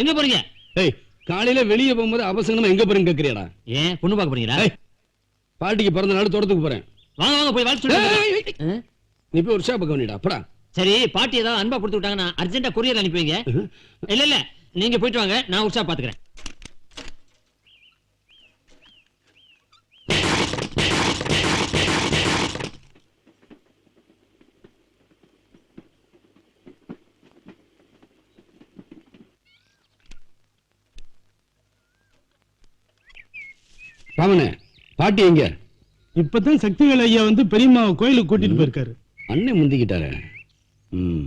எங்க போறீங்க? ஏய் காலையில வெளியே போகும்போது அவசரமா எங்க போறேன்னு கேக்குறியாடா? ஏன் பொண்ணு பார்க்க போறீங்களா? பாட்டிக்கு பிறந்த நாள் தோட்டத்துக்கு போறேன். வாங்க வாங்க போய் வாழ்த்து. நீ போய் ஒரு ஷாப்புக்கு பண்ணிடா போடா. சரி பாட்டி ஏதாவது அன்பா கொடுத்து விட்டாங்கன்னா அர்ஜென்ட்டா கொரியர் அனுப்பி வைங்க இல்ல இல்ல நீங்க போயிட்டு வாங்க நான் உற்சா பாத்துக்கிறேன். ராமனே பாட்டி எங்க? இப்பதான் சக்திவேல் ஐயா வந்து பெரியம்மாவை கோயிலுக்கு கூட்டிட்டு போயிருக்காரு. அண்ணன் முந்திக்கிட்டாரு. ம்.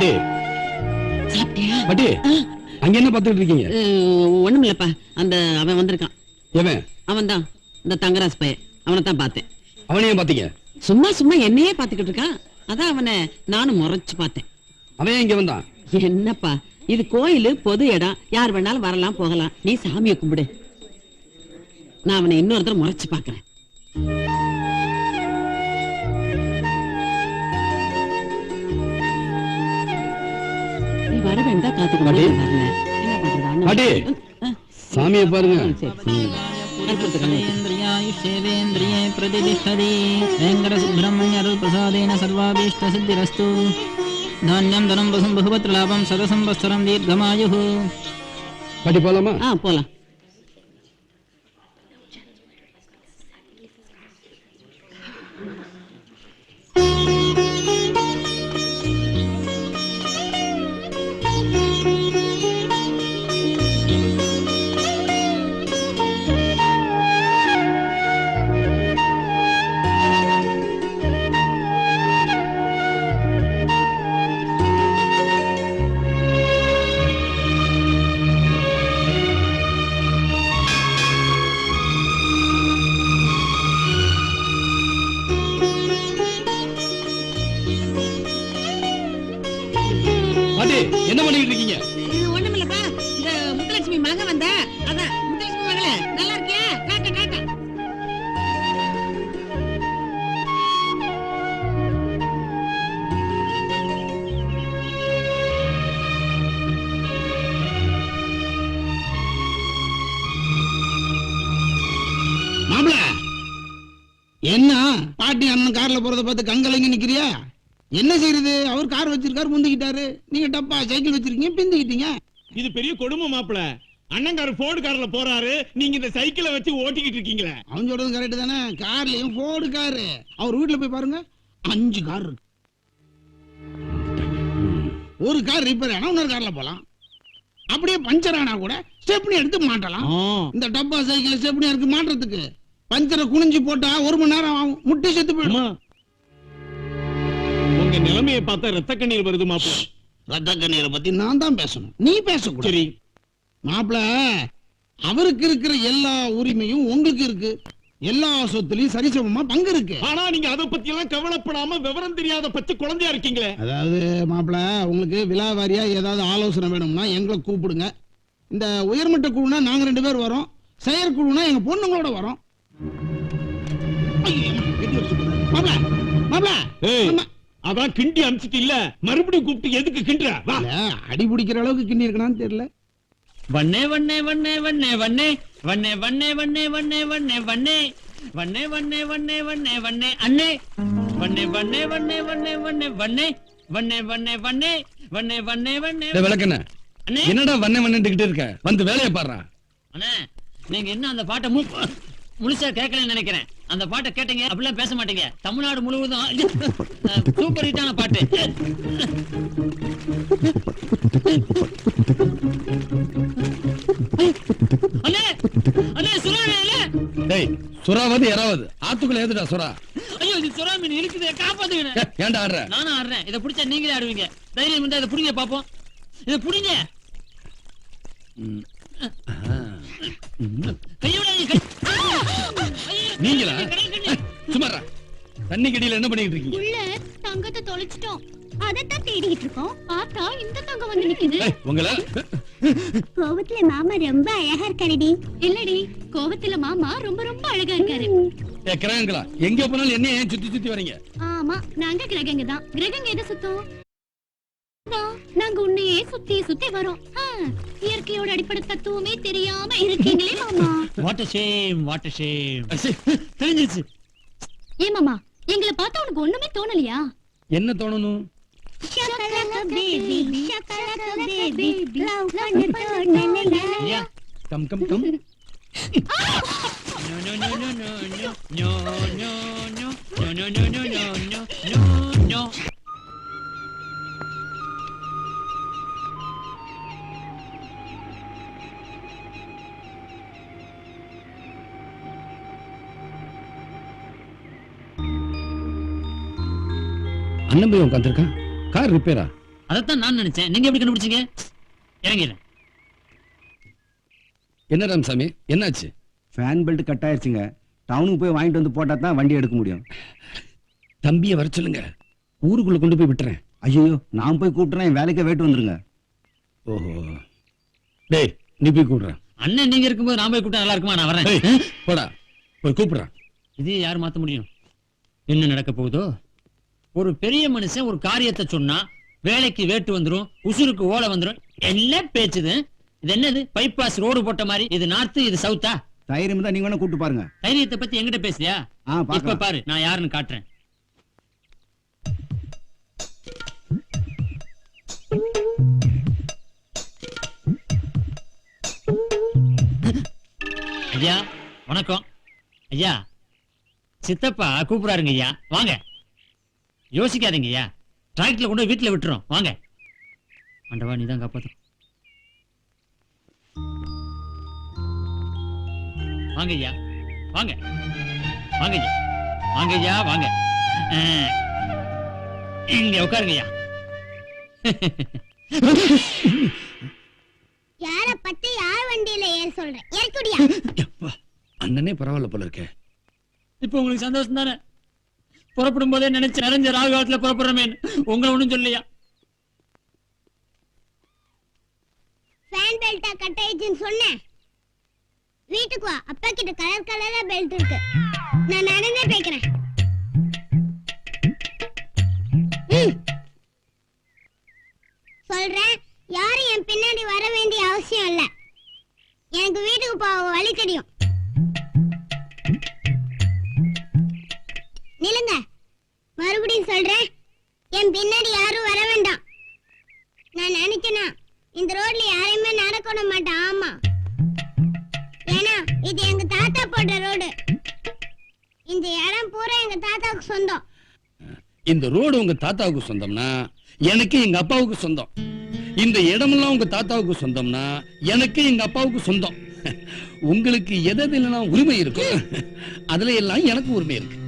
பாட்டி பாட்டி அங்க என்ன பார்த்துட்டு இருக்கீங்க? ஒண்ணும் இல்லப்பா அந்த அவன் வந்திருக்கான். எவன்? அவன் தான் இந்த தங்கராஜ் பையன். அவனை தான் பார்த்தேன். அவனையும் பாத்தீங்க சும்மா சும்மா என்னையே பார்த்துக்கிட்டு இருக்கான். அதான் அவனை நானும் முறைச்சு பார்த்தேன். அவன் இங்க வந்தான்? என்னப்பா? இது கோயிலு பொது இடம். யார் வேணாலும் வரலாம் போகலாம். நீ சாமியை கும்பிடு. நான் அவனை இன்னொருத்தர் முறைச்சு பார்க்கறேன். அதுக்கு அடி. மட்டும் வரல. என்ன பண்றது அடி. அண்ணன்? ஆ, சாமியை பாருங்க. சரி சரி. அற்புதம் ேந்திரேந்திரே தானியம் தனம் வசும் பகுபத்ர லாபம் சதசம் வஸ்தரம் படி போலாமா? போலாம். கார்ல போறத பார்த்து கங்கலைங்க நிக்கிறியா? என்ன செய்யறது அவர் கார் வச்சிருக்காரு முந்திக்கிட்டாரு. நீங்க டப்பா சைக்கிள் வச்சிருக்கீங்க பிந்திக்கிட்டீங்க. இது பெரிய கொடுமை மாப்பிள. அண்ணங்காரு போர்டு கார்ல போறாரு. நீங்க இந்த சைக்கிளை வச்சு ஓட்டிக்கிட்டு இருக்கீங்களே. அவன் சொல்றது கரெக்ட் தானே. கார்லயும் போர்டு காரு. அவர் வீட்டுல போய் பாருங்க. அஞ்சு கார் இருக்கு. ஒரு கார் ரிப்பேர் ஆனா இன்னொரு கார்ல போலாம். அப்படியே பஞ்சர் ஆனா கூட ஸ்டெப்னி எடுத்து மாட்டலாம். இந்த டப்பா சைக்கிள் ஸ்டெப்னி இருக்கு மாட்டுறதுக்கு. பஞ்சரை குனிஞ்சு போட்டா ஒரு மணி நேரம் ஆகும். முட்டி செத்து போயிடும். உங்க நிலைமையை பார்த்தா ரத்த கண்ணீர் வருது மாப்பிள. ரத்த கண்ணீரை பத்தி நான் தான் பேசணும். நீ பேசக்கூடாது. சரி. மாப்பிள அவருக்கு இருக்கிற எல்லா உரிமையும் உங்களுக்கு இருக்கு. எல்லா சொத்துலயும் சரிசமமா பங்கு இருக்கு. ஆனா நீங்க அதை பத்தி எல்லாம் கவலைப்படாம விவரம் தெரியாத பச்சை குழந்தையா இருக்கீங்களே. அதாவது மாப்பிள உங்களுக்கு விழாவாரியா ஏதாவது ஆலோசனை வேணும்னா எங்களை கூப்பிடுங்க. இந்த உயர்மட்ட குழுனா நாங்க ரெண்டு பேர் வரோம். செயற்குழுனா எங்க பொண்ணுங்களோட வரோம். அதான் கிண்டி அமிச்சிட்டு இல்ல மறுபடியும் கூப்பிட்டு எதுக்கு கிண்டுற அடி பிடிக்கிற அளவுக்கு கிண்டி இருக்கனான்னு தெரியல வண்ணே வண்ணே வண்ணே வண்ணே வண்ணே வண்ணே வண்ணே வண்ணே வண்ணே வண்ணே வண்ணே வண்ணே வண்ணே வண்ணே வண்ணே வண்ணே அண்ணே வண்ணே வண்ணே வண்ணே வண்ணே வண்ணே வண்ணே வண்ணே வண்ணே வண்ணே வண்ணே வண்ணே வண்ணே விளக்கண்ண என்னடா வண்ண வண்ணன்ட்டுக்கிட்டு இருக்க வந்து வேலையை பாடுறா அண்ணே நீங்க இன்னும் அந்த பாட்டை மு முழுசா கேட்கலன்னு நினைக்கிறேன். அந்த பாட்டை கேட்டீங்க அப்படிலாம் பேச மாட்டீங்க. தமிழ்நாடு முழுவதும் சூப்பர் ஹிட்டான பாட்டு. அண்ணே அண்ணே சுறா டேய் சுறாவது யாராவது ஆத்துக்குள்ள ஏதுடா சுறா. ஐயோ இது சுறா மீன் இருக்குது காப்பாத்துங்க ஏன்டா ஆடுற? நானும் ஆடுறேன். இதை பிடிச்சா நீங்களே ஆடுவீங்க. தைரியம் இருந்தா இதை புடிங்க பாப்போம் இதை புடிங்க. நீங்களா? சுமாரா தண்ணி கடியில என்ன பண்ணிட்டு இருக்கீங்க? உள்ள தங்கத்தை தொலைச்சிட்டோம். அதத்தான் தேடிட்டு இருக்கோம். பார்த்தா இந்த தங்கம் வந்து நிக்குது. உங்களை? கோவத்துல மாமா ரொம்ப அழகா இருக்காருடி. இல்லடி கோவத்துல மாமா ரொம்ப ரொம்ப அழகா இருக்காரு. ஏ கிரகங்களா? எங்க போனாலும் என்ன ஏன் சுத்தி சுத்தி வரீங்க? ஆமா நாங்க கிரகங்க தான். கிரகங்க எதை சுத்தம்? நாங்க உன்னையே சுத்தி சுத்தி வரோம் இயற்கையோட அடிப்படை தத்துவமே தெரியாம இருக்கீங்களே மாமா வாட் ஷேம் வாட் ஷேம் அச்சி, தெரிஞ்சிருச்சு ஏ மாமா எங்களை பார்த்தா உனக்கு ஒண்ணுமே தோணலையா என்ன தோணணும் come come come No, no, no, no, no, no, no, no, no, no, no, no, no, no, no, அண்ணன் போய் உட்காந்துருக்கான் கார் ரிப்பேரா அதைத்தான் நான் நினைச்சேன். நீங்க எப்படி கண்டுபிடிச்சீங்க? இறங்கிடுறேன். என்ன ராமசாமி? என்னாச்சு? ஃபேன் பெல்ட் கட் ஆயிருச்சுங்க டவுனுக்கு போய் வாங்கிட்டு வந்து போட்டா தான் வண்டி எடுக்க முடியும். தம்பியை வர சொல்லுங்க. ஊருக்குள்ள கொண்டு போய் விட்டுறேன். ஐயோ நான் போய் கூப்பிட்டுறேன். என் வேலைக்கே வெயிட் வந்துருங்க. ஓஹோ. டேய் நீ போய் கூப்பிடுறேன் அண்ணன் நீங்க இருக்கும்போது நான் போய் கூப்பிட்டா நல்லா இருக்குமா? நான் வரேன். போடா. போய் கூப்பிடுறான் இது யார் மாத்த முடியும்? என்ன நடக்க போகுதோ? ஒரு பெரிய மனுஷன் ஒரு காரியத்தை சொன்னா வேலைக்கு வேட்டு வந்துரும் உசுருக்கு ஓலை வந்துரும் எல்லாம் பேச்சுது? இது என்னது? பைபாஸ் ரோடு போட்ட மாதிரி? இது நார்த்து இது சவுத்தா தைரியம் தான் நீங்க வேணா கூப்பிட்டு பாருங்க. தைரியத்தை பத்தி எங்கிட்ட பேசுறியா? இப்ப பாரு நான் யாருன்னு காட்டுறேன். ஐயா வணக்கம். ஐயா சித்தப்பா கூப்பிடாருங்க ஐயா. வாங்க. யோசிக்காதீங்க ஐயா டிராக்டர்ல கொண்டு போய் வீட்டுல விட்டுறோம் வாங்க. ஆண்டவா நீ தான் காப்பாத்து வாங்க. ஐயா வாங்க வாங்க. ஐயா வாங்க ஐயா வாங்க இங்க உட்காருங்க ஐயா யார பத்தி யார் வண்டியில ஏற சொல்றேன் ஏற்குடியா அண்ணனே பரவாயில்ல போல இருக்கே. இப்போ உங்களுக்கு சந்தோஷம் தானே புறப்படும் போதே நினைச்சு நிறைஞ்ச ராகு காலத்துல புறப்படுறமே. உங்களை ஒண்ணும் சொல்லியா ஃபேன் பெல்ட்டா கட் ஆயிடுச்சுன்னு சொன்னேன். வீட்டுக்கு வா. அப்பா கிட்ட கலர் கலரா பெல்ட் இருக்கு. நான் நடந்தே போய்க்கிறேன். சொல்றேன். யாரும் என் பின்னாடி வர வேண்டிய அவசியம் இல்ல. எனக்கு வீட்டுக்கு போக வழி தெரியும். நிலுங்க சொல்றேன் என் பின்னாடி யாரும் வர வேண்டாம். நான் நினைச்சேனா இந்த ரோட்ல யாரையுமே நடக்கணும் மாட்டேன் ஆமா. ஏன்னா இது எங்க தாத்தா போட்ட ரோடு. இந்த இடம் பூரா எங்க தாத்தாவுக்கு சொந்தம். இந்த ரோடு உங்க தாத்தாவுக்கு சொந்தம்னா எனக்கு எங்க அப்பாவுக்கு சொந்தம். இந்த இடமெல்லாம் உங்க தாத்தாவுக்கு சொந்தம்னா எனக்கு எங்க அப்பாவுக்கு சொந்தம். உங்களுக்கு எது இல்லைன்னா உரிமை இருக்கும். அதுல எல்லாம் எனக்கு உரிமை இருக்கு.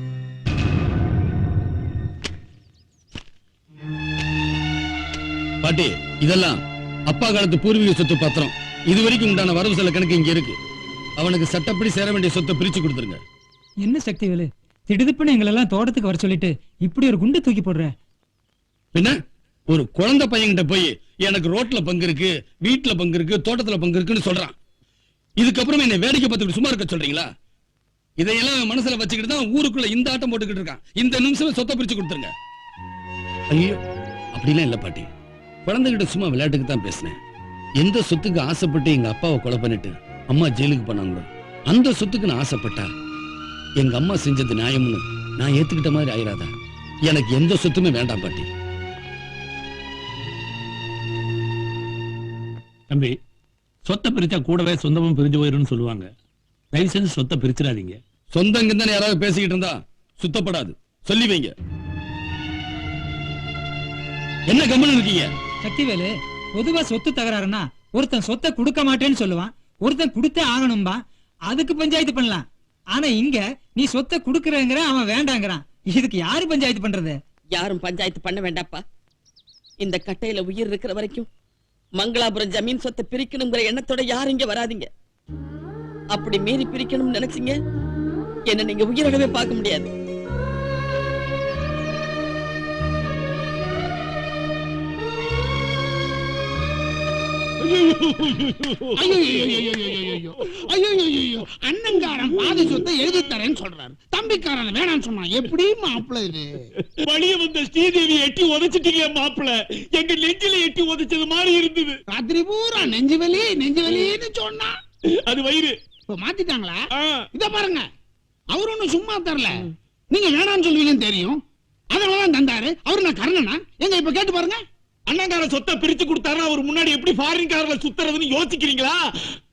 பாட்டி இதெல்லாம் அப்பா காலத்து பூர்வீக சொத்து பத்திரம். இது வரைக்கும் உண்டான வரவு செலவு கணக்கு இங்க இருக்கு. அவனுக்கு சட்டப்படி சேர வேண்டிய சொத்தை பிரிச்சு கொடுத்துருங்க. என்ன சக்தி வேலு? திடுதுப்புன்னு எங்களெல்லாம் தோட்டத்துக்கு வர சொல்லிட்டு இப்படி ஒரு குண்டு தூக்கி போடுற? பின்ன ஒரு குழந்தை பையன்கிட்ட போய் எனக்கு ரோட்ல பங்கு இருக்கு வீட்டுல பங்கு இருக்கு தோட்டத்துல பங்கு இருக்குன்னு சொல்றான். இதுக்கப்புறம் என்ன வேடிக்கை பார்த்துக்கிட்டு சும்மா இருக்க சொல்றீங்களா? இதையெல்லாம் மனசுல வச்சுக்கிட்டு தான் ஊருக்குள்ள இந்த ஆட்டம் போட்டுக்கிட்டு இருக்கான். இந்த நிமிஷமே சொத்தை பிரிச்சு கொடுத்துருங்க. ஐயோ. அப்படிலாம் இல்ல பாட்டி. குழந்தைகிட்ட சும்மா விளையாட்டுக்கு தான் பேசினேன். எந்த சொத்துக்கு ஆசைப்பட்டு எங்க அப்பாவை கொலை பண்ணிட்டு அம்மா ஜெயிலுக்கு போனாங்களோ அந்த சொத்துக்கு நான் ஆசைப்பட்டா எங்க அம்மா செஞ்சது நியாயம்னு நான் ஏத்துக்கிட்ட மாதிரி ஆயிராதா? எனக்கு எந்த சொத்துமே வேண்டாம் பாட்டி. தம்பி சொத்தை பிரிச்சா கூடவே சொந்தமும் பிரிஞ்சு போயிரும்னு சொல்லுவாங்க. தயவு செஞ்சு சொத்தை பிரிச்சிடாதீங்க. சொந்தங்க தானே யாராவது பேசிக்கிட்டு இருந்தா சுத்தப்படாது. சொல்லி வைங்க. என்ன கம்மன் இருக்கீங்க? சக்திவேலு பொதுவா சொத்து தகராறுனா ஒருத்தன் சொத்தை கொடுக்க மாட்டேன்னு சொல்லுவான். ஒருத்தன் கொடுத்தே ஆகணும்பா. அதுக்கு பஞ்சாயத்து பண்ணலாம். ஆனா இங்க நீ சொத்தை கொடுக்கறங்கிற அவன் வேண்டாங்கிறான். இதுக்கு யாரு பஞ்சாயத்து பண்றது? யாரும் பஞ்சாயத்து பண்ண வேண்டாப்பா. இந்த கட்டையில உயிர் இருக்கிற வரைக்கும் மங்களாபுரம் ஜமீன் சொத்தை பிரிக்கணுங்கிற எண்ணத்தோட யாரும் இங்க வராதீங்க. அப்படி மீறி பிரிக்கணும்னு நினைச்சீங்க? என்ன நீங்க உயிரோடவே பார்க்க முடியாது. அண்ணங்காரன் பாத சொத்தை எழுதி தரேன்னு சொல்றாரு தம்பிக்காரன் வேணாம்னு சொன்னான் எப்படி மாப்பிள்ள இது வழிய வந்த ஸ்ரீதேவி எட்டி உதைச்சிட்டீங்க மாப்பிள எங்க நெஞ்சில எட்டி உதைச்சது மாதிரி இருந்தது ராத்திரி பூரா நெஞ்சு வலி நெஞ்சு வலின்னு சொன்னா அது வயிறு இப்ப மாத்திட்டாங்களா இத பாருங்க அவர் ஒண்ணும் சும்மா தரல நீங்க வேணாம்னு சொல்லுவீங்கன்னு தெரியும் அதனாலதான் தந்தாரு அவரு நான் கர்ணனா எங்க இப்ப கேட்டு பாருங்க அண்ணங்கார சொத்தை பிரிச்சு கொடுத்தாருன்னா அவர் முன்னாடி எப்படி ஃபாரின் கார்ல சுத்துறதுன்னு யோசிக்கிறீங்களா?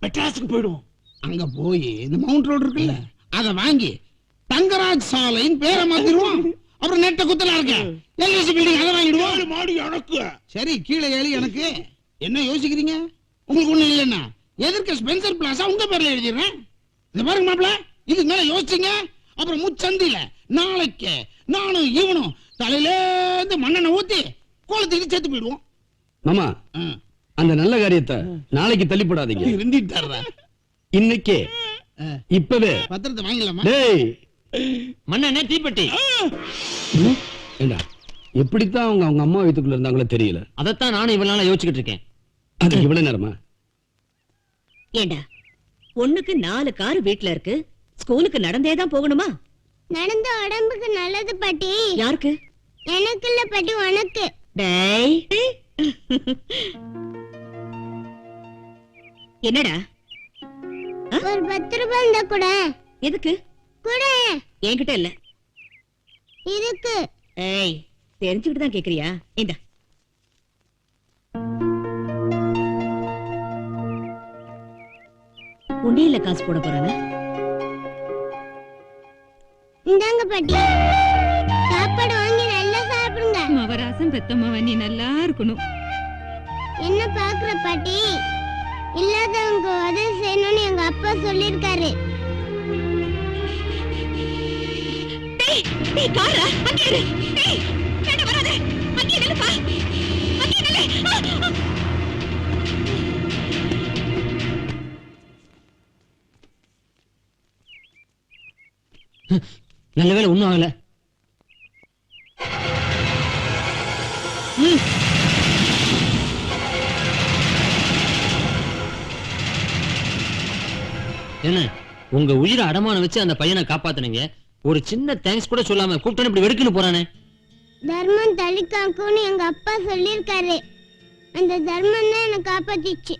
மெட்ராஸுக்கு போயிடும் அங்க போய் இந்த மவுண்ட் ரோடு இருக்குல்ல அத வாங்கி தங்கராஜ் சாலைன்னு பேரை மாத்திடுவோம். அப்புறம் நெட்ட குத்தலா இருக்க. எல்ஐசி பில்டிங் அதை வாங்கிடுவோம். மாடு எனக்கு. சரி கீழே ஏழு எனக்கு. என்ன யோசிக்கிறீங்க? உங்களுக்கு ஒண்ணு இல்லைன்னா. எதற்கு ஸ்பென்சர் பிளாஸா உங்க பேர்ல எழுதிடுறேன். இந்த பாருங்க மாப்பிள இதுக்கு மேல யோசிச்சுங்க. அப்புறம் முச்சந்தில நாளைக்கு நானும் இவனும் தலையில இருந்து மண்ணெண்ணெய் ஊத்தி கோலத்துக்கு சேர்த்து போயிடுவோம். மாமா அந்த நல்ல காரியத்தை நாளைக்கு தள்ளிப்படாதீங்க. இருந்திட்டு தர்றேன் இன்னைக்கே இப்பவே. பத்திரத்தை வாங்கிடலாமா? டேய். மண்ணெண்ணே தீப்பெட்டி. ஏண்டா எப்படித்தான் அவங்க அவங்க அம்மா வீட்டுக்குள்ள இருந்தாங்களோ தெரியல. அதைத்தான் நானும் இவ்வளவு நாளா யோசிச்சுக்கிட்டு இருக்கேன். அது இவ்வளவு நேரமா? ஏண்டா பொண்ணுக்கு நாலு கார் வீட்ல இருக்கு. ஸ்கூலுக்கு நடந்தே தான் போகணுமா? நடந்த உடம்புக்கு நல்லது பாட்டி. யாருக்கு? எனக்கு இல்ல பாட்டி உனக்கு. டேய். என்னடா? ஒரு பத்து ரூபாய் இருந்தா கூட. எதுக்கு? கூட. என்கிட்ட இல்ல. இருக்கு. ஏய் தெரிஞ்சுக்கிட்டு தான் கேக்குறியா? இந்த உண்டியல்ல காசு போட போறாங்க இந்தாங்க பாட்டி. மவராசம் பெத்தம்மாவ நீ நல்லா இருக்கணும். என்ன பாக்குற பாட்டி? இல்லாதவங்க உதவி செய்யணும்னு எங்க அப்பா சொல்லிருக்காரு டேய் காரா அங்கே இரு. டேய் வேണ്ട வராதே. அங்கே நில்லுப்பா. அங்கே நில்லு. வேலை ஒண்ணும் ஆகல. என்ன? உங்க உயிரை அடமானம் வச்சு அந்த பையனை காப்பாத்துனீங்க. ஒரு சின்ன தேங்க்ஸ் கூட சொல்லாம கூப்பிட்டு இப்படி வெடுக்குன்னு போறானே. தர்மம் தள்ளி காக்கும்னு எங்க அப்பா சொல்லிருக்காரு அந்த தர்மம் தான் என்ன காப்பாத்திச்சு.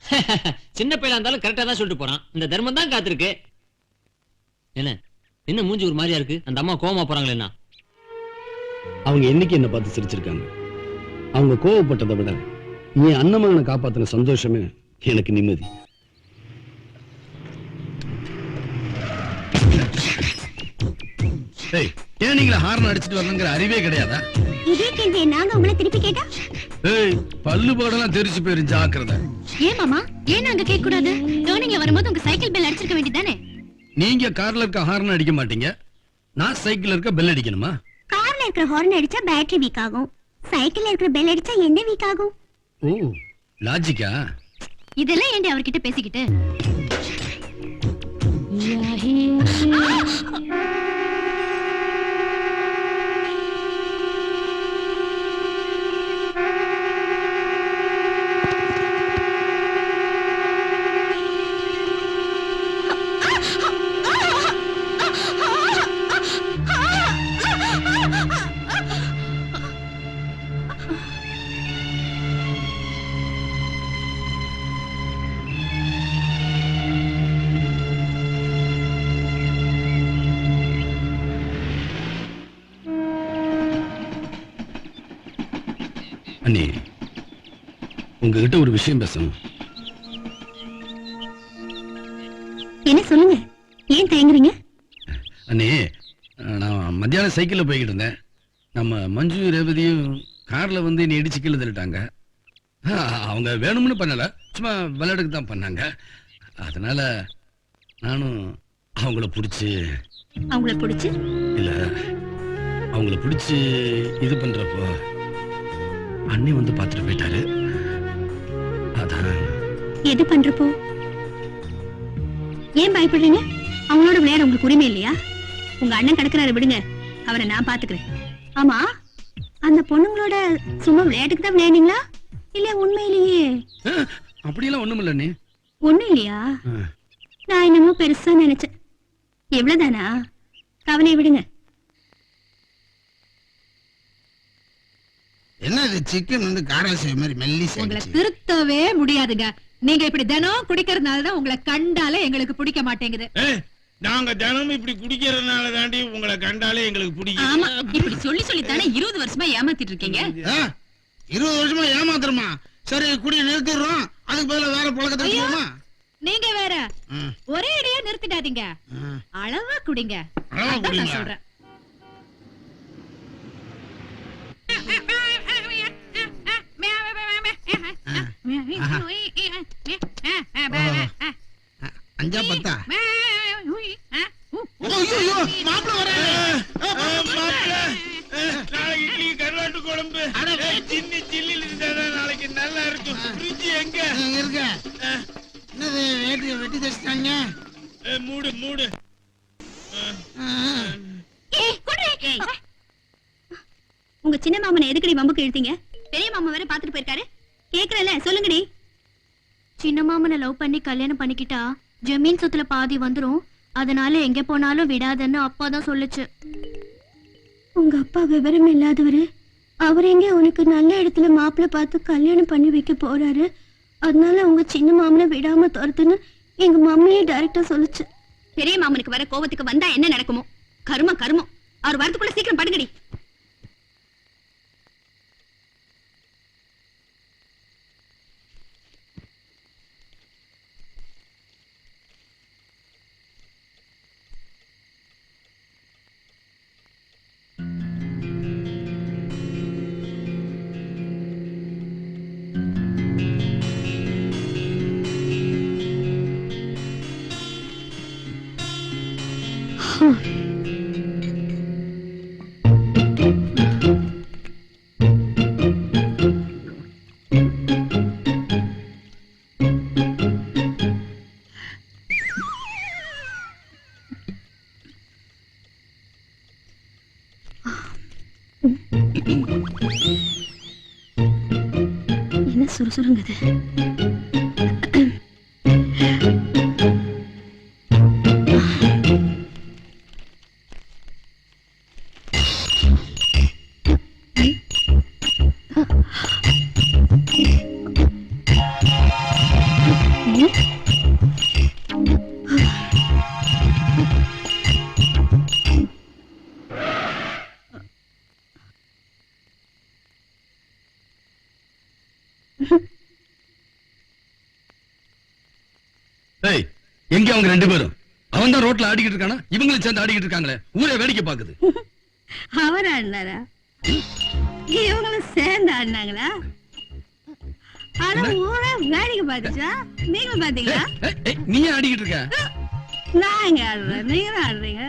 சின்ன பையலா இருந்தாலும் கரெக்டா தான் சொல்லிட்டு போறான். இந்த தர்மம் தான் காத்திருக்கு. என்ன? என்ன மூஞ்சி ஒரு மாதிரியா இருக்கு? அந்த அம்மா கோவமா போறாங்களே என்ன? அவங்க என்னைக்கு என்ன பார்த்து சிரிச்சிருக்காங்க? அவங்க கோவப்பட்டதை விட என் அண்ணமகனை காப்பாத்தின சந்தோஷமே எனக்கு நிம்மதி. ஏய், ஏன் நீங்கள ஹார்ன் அடிச்சிட்டு வரணுங்கிற அறிவே கிடையாதா? இதே கேள்வி நாங்க உங்களை திருப்பி கேட்டா? ஏய் பல்லு போடலாம் தெரிச்சு போயிரும் ஜாக்கிரதை. ஏன் மாமா? ஏன் நாங்க கேட்க கூடாது டேர்னிங்ல வரும்போது உங்க சைக்கிள் பெல் அடிச்சிருக்க வேண்டியதானே நீங்க கார்ல இருக்க ஹார்ன் அடிக்க மாட்டீங்க. நான் சைக்கிள்ல இருக்க பெல் அடிக்கணுமா? கார்ல இருக்கிற ஹார்ன் அடிச்சா பேட்டரி வீக் ஆகும். சைக்கிள்ல இருக்கிற பெல் அடிச்சா என்ன வீக் ஆகும்? ஓ லாஜிக்கா இதெல்லாம் ஏண்டி அவர்கிட்ட பேசிக்கிட்டு? உங்ககிட்ட ஒரு விஷயம் பேசணும். என்ன சொல்லுங்க? ஏன் தயங்குறீங்க? அண்ணே நான் மத்தியானம் சைக்கிள்ல போய்கிட்டு இருந்தேன். நம்ம மஞ்சு ரேவதியும் கார்ல வந்து என்னை இடிச்சு கீழே தள்ளிட்டாங்க. அவங்க வேணும்னு பண்ணல. சும்மா விளையாட்டுக்கு தான் பண்ணாங்க. அதனால நானும் அவங்கள பிடிச்சி அவங்கள பிடிச்சு? இல்ல அவங்கள பிடிச்சி இது பண்றப்போ அண்ணி வந்து பார்த்துட்டு போயிட்டாரு. அதான் எது பண்றப்போ? ஏன் பயப்படுறீங்க? அவங்களோட விளையாட உங்களுக்கு உரிமை இல்லையா? உங்க அண்ணன் கிடக்குறாரு விடுங்க. அவரை நான் பாத்துக்கிறேன் ஆமா அந்த பொண்ணுங்களோட சும்மா விளையாட்டுக்கு தான் விளையாடுனீங்களா? இல்ல உண்மையிலேயே? அப்படியெல்லாம் ஒண்ணும் இல்ல ஒண்ணும் இல்லையா. நான் என்னமோ பெருசா நினைச்சேன். எவ்வளவுதானா? கவலை விடுங்க. என்ன இது சிக்கன் வந்து காராசே மாதிரி மெல்லிஸ் உங்களை திருத்தவே முடியாதுங்க. நீங்க இப்படி தினம் குடிக்கிறதுனால தான் உங்களை கண்டாலே எங்களுக்கு பிடிக்க மாட்டேங்குது. ஏய், நாங்க தினமும் இப்படி குடிக்கிறதுனால தாண்டி உங்களை கண்டாலே எங்களுக்கு பிடிக்கும் ஆமா இப்படி சொல்லி சொல்லி தானே இருபது வருஷமா ஏமாத்திட்டு இருக்கீங்க. இருபது வருஷமா ஏமாத்துறமா? சரி குடி நிறுத்திடுறோம். அதுக்கு பதிலா வேற பழக்கத்தை நீங்க வேற. ஒரே அடியா நிறுத்திடாதீங்க. அளவா குடிங்க. அளவா அதான் நான் குடிங்க. சொல்றேன். அஞ்சா பத்தா ஐயோ மாப்பிள்ள வராரு. நாளைக்கு இட்லி கருவாட்டு குழம்பு. ஏய், சின்ன சில்லில் இருந்தாதான் நாளைக்கு நல்லா இருக்கும். ஃப்ரிட்ஜ் எங்க? இங்க இருக்க. என்னது வேட்டி வெட்டி தச்சிட்டாங்க? ஏய், மூடு மூடு. உங்க சின்ன மாமனை எதுக்கடி வம்புக்கு இழுத்தீங்க? பெரிய மாமா வேற பாத்துட்டு போயிருக்காரு. கேக்குறல சொல்லுங்கடி. சின்ன மாமனை லவ் பண்ணி கல்யாணம் பண்ணிக்கிட்டா ஜமீன் சொத்துல பாதி வந்துரும். அதனால எங்க போனாலும் விடாதன்னு அப்பா தான் சொல்லுச்சு. உங்க அப்பா விவரம் இல்லாதவரு. அவர் எங்க உனக்கு நல்ல இடத்துல மாப்பிள்ளை பார்த்து கல்யாணம் பண்ணி வைக்க போறாரு. அதனால உங்க சின்ன மாமனை விடாம துரத்துன்னு எங்க மம்மியே டைரக்டா சொல்லுச்சு. பெரிய மாமனுக்கு வர கோவத்துக்கு வந்தா என்ன நடக்குமோ? கரும கருமம். அவர் வரதுக்குள்ள சீக்கிரம் படுங்கடி. சுறுசுறுங்குது எங்க அவங்க ரெண்டு பேரும்? அவன் தான் ரோட்ல ஆடிக்கிட்டு இருக்கானா? இவங்களும் சேர்ந்து ஆடிக்கிட்டு இருக்காங்களே. ஊரே வேடிக்கை பாக்குது அவர் ஆடினாரா இவங்களும் சேர்ந்து ஆடினாங்களா? ஊரே வேடிக்கை பார்த்துச்சா? நீங்களும் பாத்தீங்களா ஏய், ஏய், நீ ஆடிக்கிட்டு இருக்க? நான் எங்க ஆடுறேன்? நீங்களும் ஆடுறீங்க?